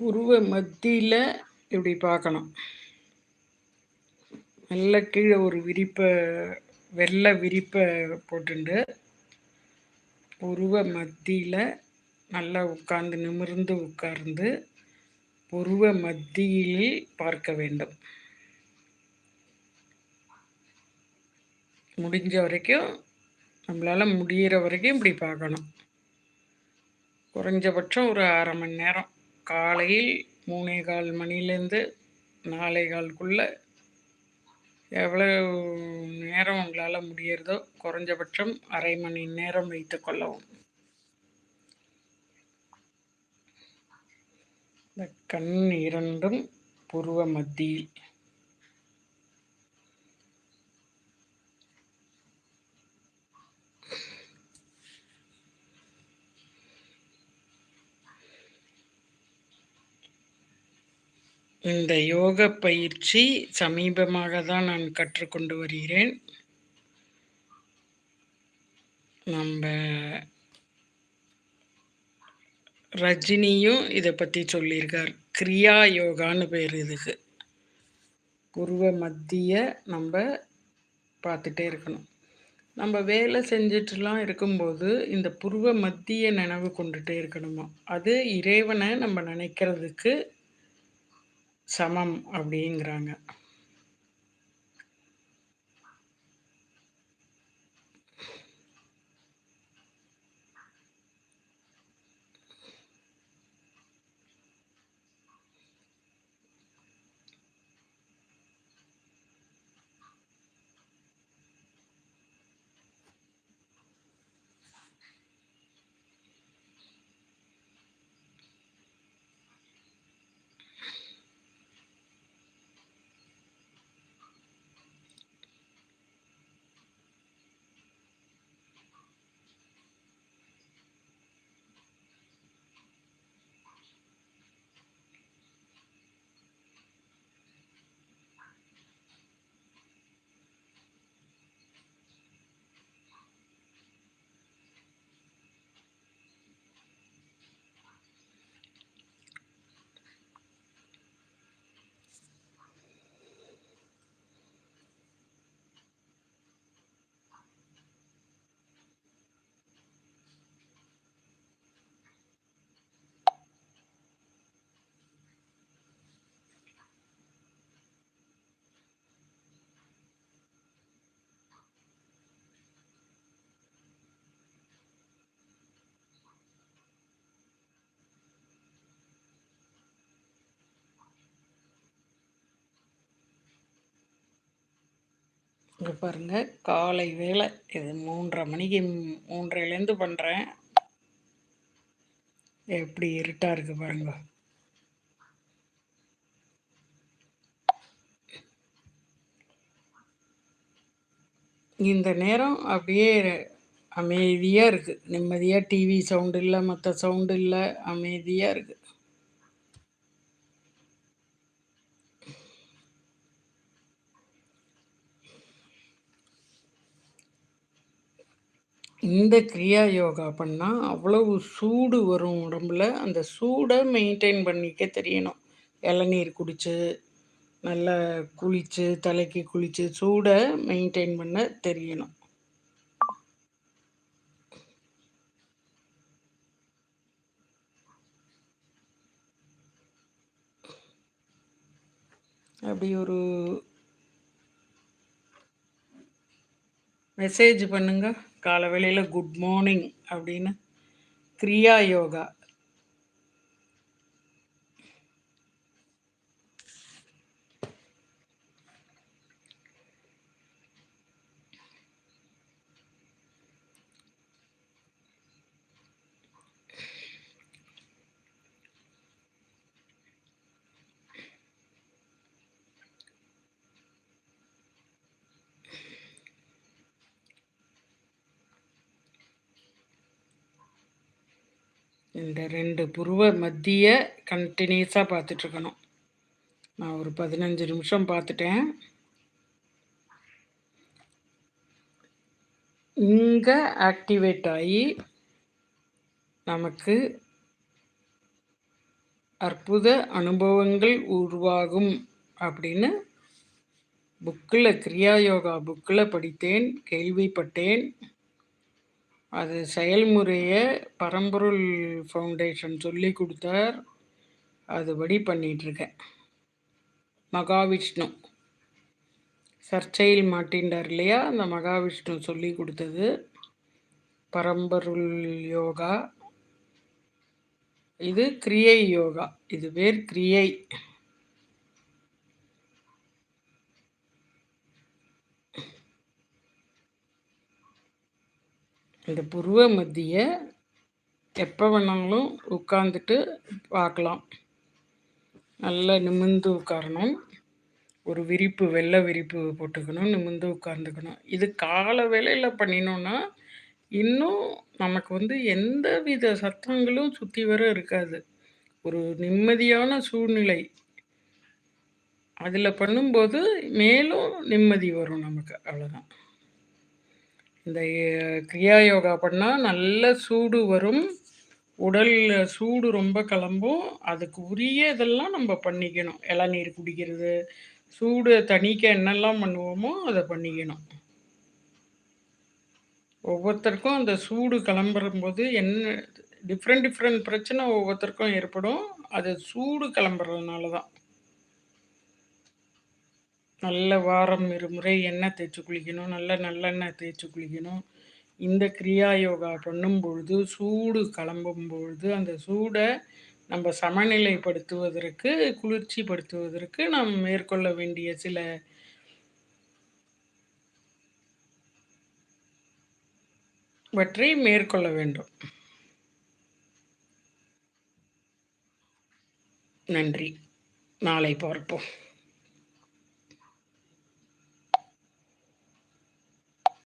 புருவ மத்தியில் இப்படி பார்க்கணும். நல்ல கீழே ஒரு விரிப்பை வெள்ளை விரிப்பை போட்டுண்டு. புருவ மத்தியில் நல்லா உட்கார்ந்து நிமிர்ந்து உட்கார்ந்து புருவ மத்தியில் பார்க்க வேண்டும். முடிஞ்ச வரைக்கும் நம்மளால் முடிகிற வரைக்கும் இப்படி பார்க்கணும். குறைஞ்சபட்சம் ஒரு அரை மணி நேரம். காலையில் மூணே கால் மணிலேருந்து நாலே கால்குள்ளே எவ்வளோ நேரம் உங்களால் முடியறதோ குறைஞ்சபட்சம் அரை மணி நேரம் வைத்து கொள்ளவும். இந்த கண் இரண்டும் புருவ மத்தியில். இந்த யோக பயிற்சி சமீபமாக தான் நான் கற்றுக்கொண்டு வருகிறேன். நம்ம ரஜினியும் இதை பற்றி சொல்லியிருக்கார். கிரியா யோகான்னு பேர் இதுக்கு. புருவ மத்திய நம்ம பார்த்துட்டே இருக்கணும். நம்ம வேலை செஞ்சிட்டுலாம் இருக்கும்போது இந்த புருவ மத்திய நினைவு கொண்டுட்டே இருக்கணுமா? அது இறைவனை நம்ம நினைக்கிறதுக்கு சமம் அப்படிங்கிறாங்க. இங்கே பாருங்கள் காலை வேலை இது மூன்றரை மணிக்கு மூன்றரைலேருந்து பண்ணுறேன் எப்படி இருட்டாக இருக்குது பாருங்க. இந்த நேரம் அப்படியே அமைதியாக இருக்குது நிம்மதியாக டிவி சவுண்டு இல்லை மற்ற சவுண்டு இல்லை அமைதியாக இருக்குது இந்த கிரியா யோகா பண்ணால் அவ்வளவு சூடு வரும் உடம்புல. அந்த சூடை மெயின்டைன் பண்ணிக்க தெரியணும். இளநீர் குடித்து நல்லா குளித்து தலைக்கு குளித்து சூடை மெயின்டைன் பண்ண தெரியணும். அப்படி ஒரு மெசேஜ் பண்ணுங்க. காலவேளையில் குட் மார்னிங் அப்படின்னு கிரியா யோகா. இந்த ரெண்டு புருவ மத்திய கண்டினியூஸாக பார்த்துட்ருக்கணும். நான் ஒரு பதினஞ்சு நிமிஷம் பார்த்துட்டேன். இங்கே ஆக்டிவேட் ஆகி நமக்கு அற்புத அனுபவங்கள் உருவாகும் அப்படின்னு புக்கில் கிரியா யோகா புக்கில் படித்தேன் கேள்விப்பட்டேன். அது செயல்முறையை பரம்பொருள் ஃபவுண்டேஷன் சொல்லி கொடுத்தார். அதுபடி பண்ணிகிட்ருக்கேன் மகாவிஷ்ணு. சர்ச்சையில் மாட்டின்றார் இல்லையா? அந்த மகாவிஷ்ணு சொல்லி கொடுத்தது. பரம்பொருள் யோகா. இது கிரியை யோகா. இது பேர் கிரியை. இந்த புருவ மத்திய எப்போ வேணாலும் உட்காந்துட்டு பார்க்கலாம். நல்லா நிமிந்து உட்காரணும். ஒரு விரிப்பு வெள்ளை விரிப்பு போட்டுக்கணும் நிமிந்து உட்காந்துக்கணும் இது கால வேலையில் பண்ணினோன்னா இன்னும் நமக்கு வந்து எந்த வித சத்தங்களும் சுற்றி வர இருக்காது. ஒரு நிம்மதியான சூழ்நிலை. அதில் பண்ணும்போது மேலும் நிம்மதி வரும் நமக்கு. அவ்வளோதான் இந்த கிரியா யோகா பண்ணால் நல்ல சூடு வரும். உடலில் சூடு ரொம்ப கிளம்பும். அதுக்கு உரிய இதெல்லாம் நம்ம பண்ணிக்கணும். இளநீர் குடிக்கிறது சூடு தணிக்க என்னெல்லாம் பண்ணுவோமோ அதை பண்ணிக்கணும். ஒவ்வொருத்தருக்கும் அந்த சூடு கிளம்புறம்போது என்ன டிஃப்ரெண்ட் டிஃப்ரெண்ட் பிரச்சனை ஒவ்வொருத்தருக்கும் ஏற்படும். அது சூடு கிளம்புறதுனால தான் நல்ல வாரம் இருமுறை எண்ணெய் தேய்ச்சி குளிக்கணும் நல்ல நல்லெண்ணெய் தேய்ச்சி குளிக்கணும். இந்த கிரியா யோகா பண்ணும் பொழுது சூடு கிளம்பும் பொழுது அந்த சூடை நம்ம சமநிலைப்படுத்துவதற்கு குளிர்ச்சிப்படுத்துவதற்கு நாம் மேற்கொள்ள வேண்டிய சில வற்றை மேற்கொள்ள வேண்டும். நன்றி. நாளை பார்ப்போம்.